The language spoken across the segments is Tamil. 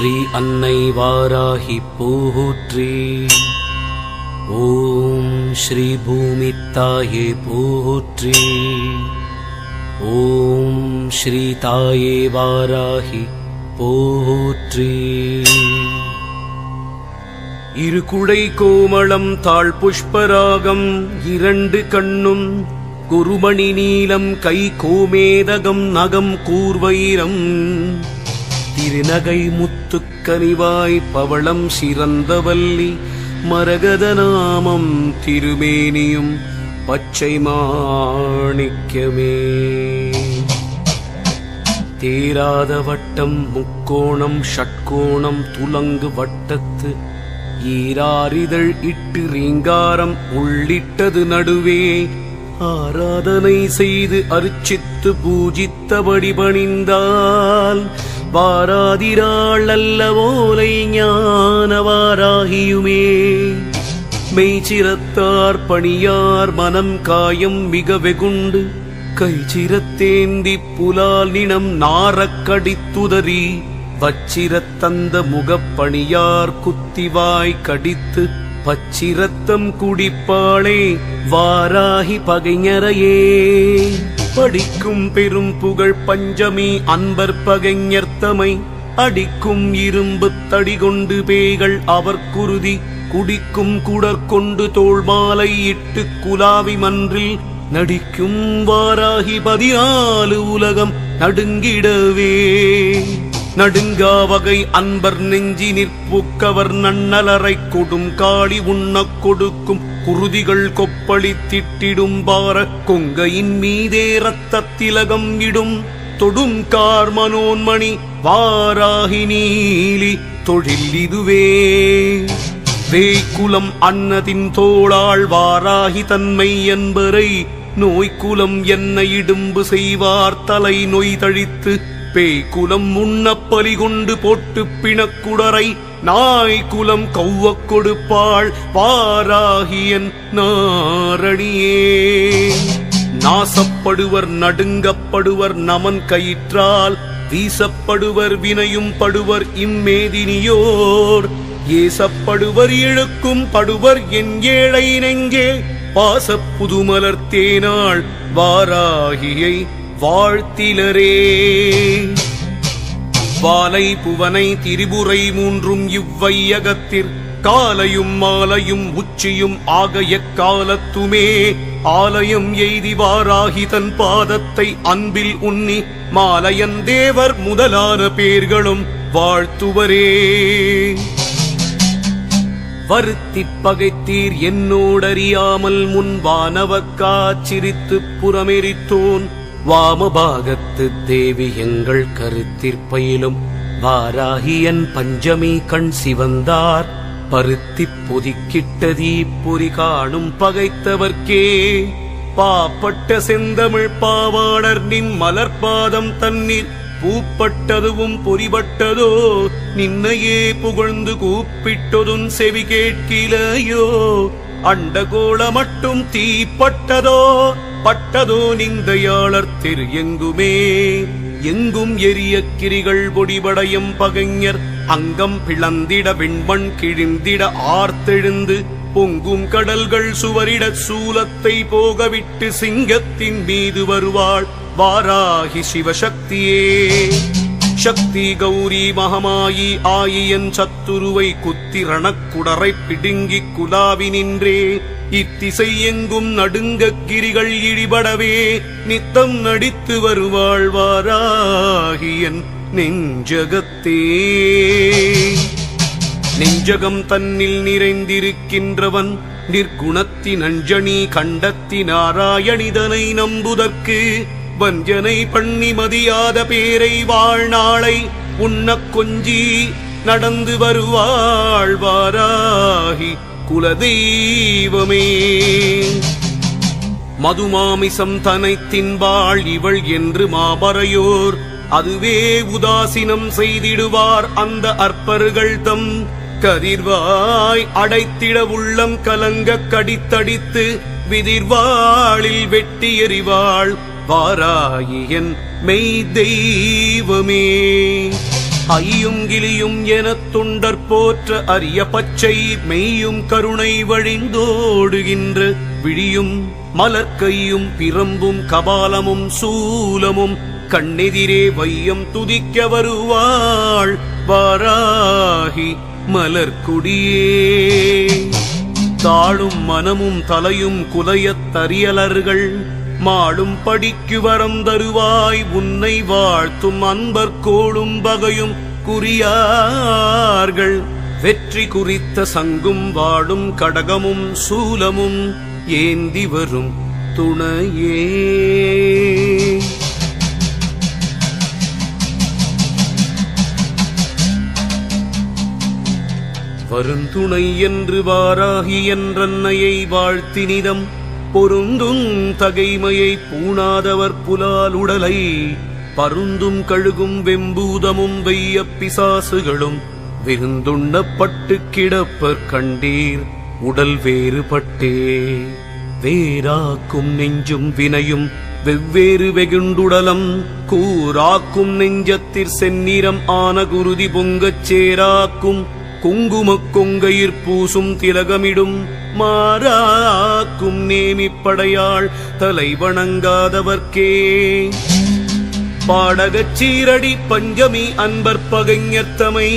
ஸ்ரீ அன்னை வாராகி போற்றி ஓம் ஸ்ரீ பூமி தாயே போற்றி ஓம் ஸ்ரீ தாயே வாராகி போற்றி இரு குடை கோமளம் தாழ் புஷ்பராகம் இரண்டு கண்ணும் குருமணி நீலம் கை கோமேதகம் நகம் கூர்வைரம். திருநகை முத்து கனிவாய் பவளம் சிறந்தவல்லி மரகத நாமம் திருமேனியும் பச்சை மாணிக்கமே. தேராத வட்டம் முக்கோணம் ஷட்கோணம் துலங்கு வட்டத்து ஈராரிதழ் இட்டு ரீங்காரம் உள்ளிட்டது நடுவே. ஆராதனை செய்து அர்ச்சித்து பூஜித்தபடி பணிந்தால் வாராதிராள் அல்லவோலை ஞானவாராகியுமே. மெய்ச்சிரத்தார் பணியார் மனம் காயம் மிக வெகுண்டு. கைச்சிரத்தேந்தி புலால் நினம் நாரக் கடித்துதறி வச்சிரத்தந்த முகப்பணியார் குத்திவாய் கடித்து. பச்சிரத்தம் குடிப்பாளே வாராகி பகைஞரையே. படிக்கும் பெரும் புகழ் பஞ்சமி அன்பர் பகைஞர்த்தமை அடிக்கும் இரும்பு தடி கொண்டு பேய்கள் அவர் குருதி. குடிக்கும் குடற்கொண்டு தோல் மாலை இட்டு குலாவி மன்றில். நடிக்கும் வாராகி பதினாலு உலகம் நடுங்கிடவே. நடுங்கா வகை அன்பர் நெஞ்சி நிற்புக்கவர் நன்னலரை கொடும் காளி உண்ணக் கொடுக்கும் குருதிகள் கொப்பளி திட்டிடும் பாரக் கொங்கையின் மீதே ரத்த திலகம் இடும். தொடும் கார் மனோன்மணி வாராகி நீலி தொழில் இதுவே. வேய்குலம் அன்னதின் தோளாள் வாராகி தன்மை என்பரை நோய்க்குலம் என்ன இடும்பு செய்வார் தலை நொய் தழித்து. பேய்குலம் முன்னப் கொண்டு போட்டு பிணக்குடரை நாய்க்குலம் கௌவ கொடுப்பாள் வாராகியன் நாரணியே. நாசப்படுவர் நடுங்கப்படுவர் நமன் கயிற்றால் வீசப்படுவர் வினையும் படுவர் இம்மேதினியோர். ஏசப்படுவர் இழுக்கும் படுவர் என் ஏழை நெங்கே பாச புதுமலர் தேனாள் வாராகியை வாழ்த்திலரே. வாலை புவனை திரிபுரை மூன்றும் இவ்வையகத்திற். காலையும் மாலையும் உச்சியும் ஆக எக்காலத்துமே ஆலயம் எய்திவாராகி தன் பாதத்தை அன்பில் உண்ணி. மாலையன் தேவர் முதலான பேர்களும் வாழ்த்துவரே. வருத்திப் பகைத்தீர் என்னோடறியாமல் முன் வானவக்காச்சிரித்துப் புறமெரித்தோன். வாமபாகத்து தேவி எங்கள் கருத்திற்பயிலும். வாராகியன் பஞ்சமி கண் சிவந்தார். பருத்திப் பொதிக்கிட்ட பொறி காணும் பகைத்தவர்க்கே. பாப்பட்ட செந்தமிழ் பாவாடர் நின் மலர்பாதம் தண்ணீர். பூப்பட்டதுவும் பொறிபட்டதோ நின்னையே புகழ்ந்து கூப்பிட்டதும் செவி கேட்கிலையோ. அண்டகோள மட்டும் தீப்பட்டதோ பட்டதோ நிந்தையாளர் திரு எங்குமே. எங்கும் எரிய கிரிகள் பொடிபடையும் பகைஞர். அங்கம் பிளந்திட விண்மண் கிழிந்திட ஆர்த்தெழுந்து. பொங்கும் கடல்கள் சுவரிட சூலத்தை போகவிட்டு சிங்கத்தின் மீது வருவாள். வாராகி சிவசக்தியே. சக்தி கௌரி மகமாயி ஆயியன் சத்துருவை குத்தி ரணக்குடரை பிடுங்கி குலாவி நின்றே. இத்திசை எங்கும் நடுங்கக் கிரிகள் இடிபடவே நித்தம் நடித்து வருவாழ்வாராகியன் நெஞ்சகத்தே. நெஞ்சகம் தன்னில் நிறைந்திருக்கின்றவன் நிற்குணத்தி நஞ்சனி கண்டத்தி நாராயணிதனை நம்புதற்கு வஞ்சனை பண்ணி மதியாத பேரை வாழ்நாளை உண்ணக் கொஞ்சி நடந்து வருவாழ்வாராகி குலதெய்வமே. மதுமாமிசம் தனை தின்பாள் இவள் என்று மாபறையோர் அதுவே உதாசீனம் செய்திடுவார் அந்த அற்பர்கள் தம். கதிர்வாய் அடைத்திட உள்ளம் கலங்க கடித்தடித்து விதிர்வாளில் வெட்டி எறிவாள். வாராயின் மெய் தெய்வமே ஐயும் கிளியும் எனத் தொண்டர் போற்ற அரிய பச்சை மெய்யும் கருணை வழிந்தோடுகின்ற விழியும் மலர்க்கையும் பிரம்பும் கபாலமும் சூலமும் கண்ணெதிரே வையம் துதிக்க வருவாள் வாராகி மலர்குடியே தாழும் மனமும் தலையும் குலையத் தரியலர்கள் மாடும் படிக்கு வரம் தருவாய். உன்னை வாழ்த்தும் அன்பர் கோடும் பகையும் குறியார்கள். வெற்றி குறித்த சங்கும் வாடும் கடகமும் சூலமும் ஏந்தி வரும் துணையே. வருந்துணை என்று வாராகி என்றன்னையை வாழ்த்தினிதம். பொருந்தும் தகைமையை பூணாதவர் புலால் உடலை பருந்தும் கழுகும் வெம்பூதமும் வெய்ய பிசாசுகளும் விருந்துண்ணப்பட்டு கிடப்பர் கண்டீர் உடல் வேறுபட்டே. வேறாக்கும் நெஞ்சும் வினையும் வெவ்வேறு வெகுண்டுடலம் கூறாக்கும் நெஞ்சத்திற் செந்நிறம் ஆன குருதி பொங்கச் சேராக்கும் குங்குமக் கொங்கையிற் பூசும் திலகமிடும் மாறாக்கும் நேமிப்படையாள் தலை வணங்காதவர்க்கே பாடகச் சீரடி பஞ்சமி அன்பர் பகைஞர்த்தமை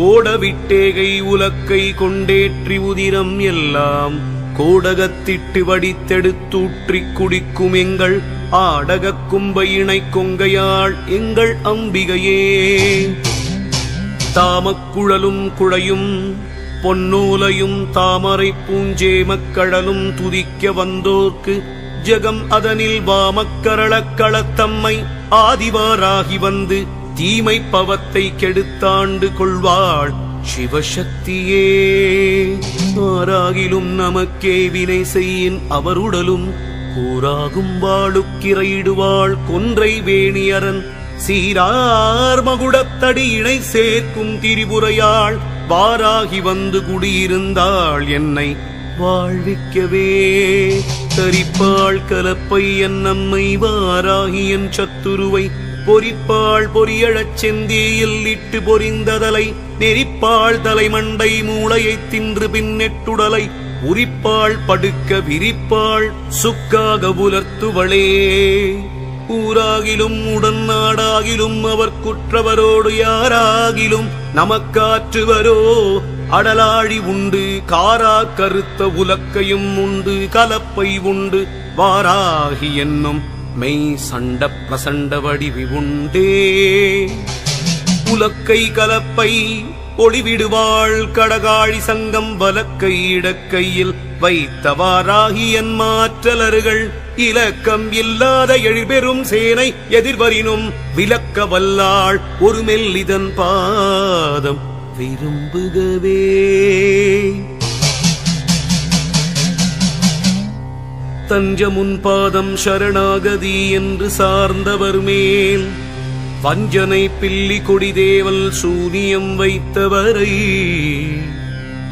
ஓடவிட்டேகை உலக்கை கொண்டேற்றி உதிரம் எல்லாம் கோடகத்திட்டு வடித்தெடுத்தூற்றி குடிக்கும் எங்கள் ஆடகக் கும்பை இணை கொங்கையாள் எங்கள் அம்பிகையே. தாமக்குழலும் குழையும் பொன்னூலையும் தாமரை பூஞ்சேமக்கடலும் துதிக்க வந்தோர்க்கு ஜெகம் அதனில் வாமக்கரளக் களத்தம்மை ஆதிவாராகி வந்து தீமை பவத்தை கெடுத்தாண்டு கொள்வாள் சிவசக்தியே. ஆராகிலும் நமக்கே வினை செய்யின் அவருடலும் கூறாகும் வாழுக்கிரையிடுவாள் கொன்றை வேணியரன். சீரார் மகுடத்தடி இணை சேர்க்கும் திரிபுரையாள் வாராகி வந்து குடியிருந்தாள் என்னை. வாழ்விக்கவே தரிப்பாள் கலப்பை என் நம்மை வாராகி என் சத்துருவை. பொறிப்பாள் பொறியழச் செந்தியில் இட்டு பொறிந்ததலை. நெறிப்பாள் தலைமண்டை மூளையைத் தின்று பின்னெட்டுடலை உரிப்பாள் படுக்க விரிப்பாள் சுக்காக உலர்த்துவளே. ஊராகிலும் உடன் நாடாகிலும் அவர் குற்றவரோடு யாராகிலும் நமக்காற்றுவரோ அடலாழி உண்டு காரா கருத்த உலக்கையும் உண்டு கலப்பை உண்டு வாராகி என்னும் மெய் சண்ட பிரசண்ட வடிவி உண்டே. உலக்கை கலப்பை ஒளிவிடுவாள் கடகாழி சங்கம் வலக்கை இடக்கையில் வைத்தவாறாகி என் மாற்றலர்கள் இலக்கம் இல்லாத எழுபெரும் சேனை எதிர்வரினும் விளக்க வல்லாள் ஒரு மெல்லிதன் பாதம் விரும்புகவே. தஞ்சமுன் பாதம் சரணாகதி என்று சார்ந்தவர் மேல். வஞ்சனை பில்லி கொடிதேவல் சூனியம் வைத்தவரை.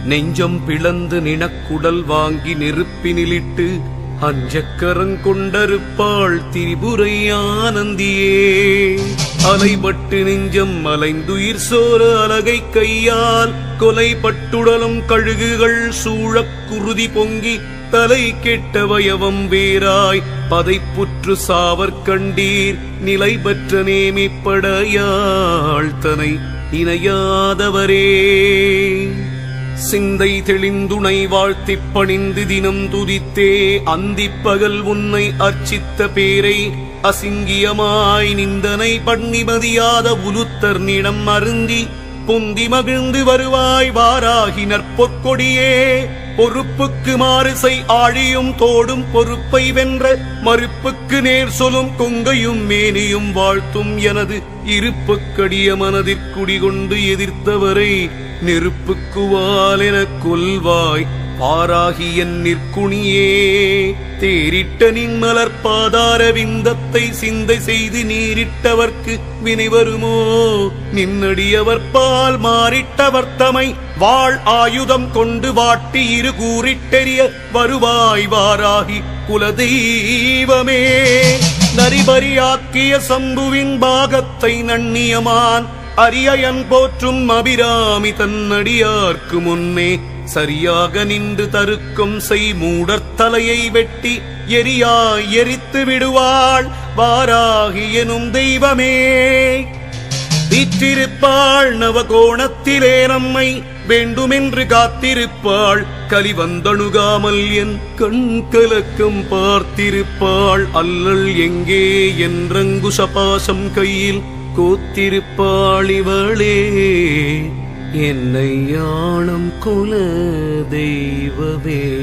நெஞ்சம் பிளந்து நினக்குடல் வாங்கி நெருப்பினிலிட்டு அஞ்சக்கரங்கொண்டருப்பாள் திரிபுரை ஆனந்தியே. அலைபட்டு நெஞ்சம் அலைந்துயிர் சோர அலகை கையால் கொலைப்பட்டுடலும் கழுகுகள் சூழக் குருதி பொங்கி தலை கெட்ட வயவம் வேராய் பதைப்புற்று சாவர் கண்டீர் நிலை பெற்ற நேமிப்படையாள் தனை இணையாதவரே. சிந்தை தெளிந்துணை வாழ்த்திப் பணிந்து தினம் துதித்தே அந்திப் பகல் உன்னை அர்ச்சித்த பேரை அசிங்கியமாய் நிந்தனை பண்ணிமதியாத உலுத்தர் நிடம் அருந்தி பொந்தி மகிழ்ந்து வருவாய் வாராகி நற்பொற்கொடியே பொறுப்புக்கு மாறுசை ஆழியும் தோடும் பொறுப்பை வென்ற மறுப்புக்கு நேர் சொலும் கொங்கையும் மேனியும் வாழ்த்தும் எனது இருப்புக்கடிய மனதிற்குடிகொண்டு எதிர்த்தவரை நெருப்புக்குவால் எனக் கொல்வாய் பாராகி என் நிற்குணியே. தேரிட்ட நின் மலர் பாதார விந்தத்தை சிந்தை செய்து நீரிட்டவர்க்கு வினை வருமோ? நின்னடியவர் பால் மாறிட்டவர் தமை வாழ் ஆயுதம் கொண்டு வாட்டி இரு கூறிட்டெறிய வருவாய் வாராகி குலதெய்வமே. நரிபரியாக்கிய சம்புவின் பாகத்தை நண்ணியமான் அரியன் போற்றும் அபிராமி தன்னடியார்க்கு முன்னே சரியாக நின்று தருக்கும் செய் மூடத்தலையை வெட்டி எரியாய் எரித்து விடுவாள் வாராகி எனும் தெய்வமே. வீற்றிருப்பாள் நவகோணத்திலே நம்மை வேண்டுமென்று காத்திருப்பாள். கலி வந்தணுகாமல் என் கண் கலக்கம் பார்த்திருப்பாள். அல்லல் எங்கே என்றங்குஷபாசம் கையில் கோத்திருப்பாளிவளே என்னை யானம் குல தெய்வமே.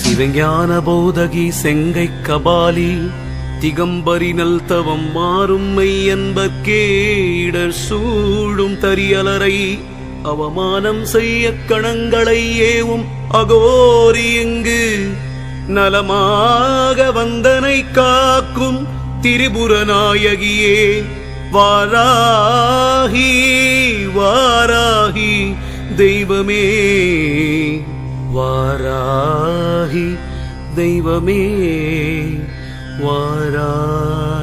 சிவஞான போதகி செங்கை கபாலி திகம்பரி நல் தவம் மாறும் மெய்யன்பர்க்கே இடர் சூடும் தரியலரை அவமானம் செய்ய கணங்களை ஏவும் அகோரி எங்கு நலமாக வந்தனை காக்கும் திரிபுரநாயகியே வாராகி வாராகி தெய்வமே வாராகி தெய்வமே வாராகி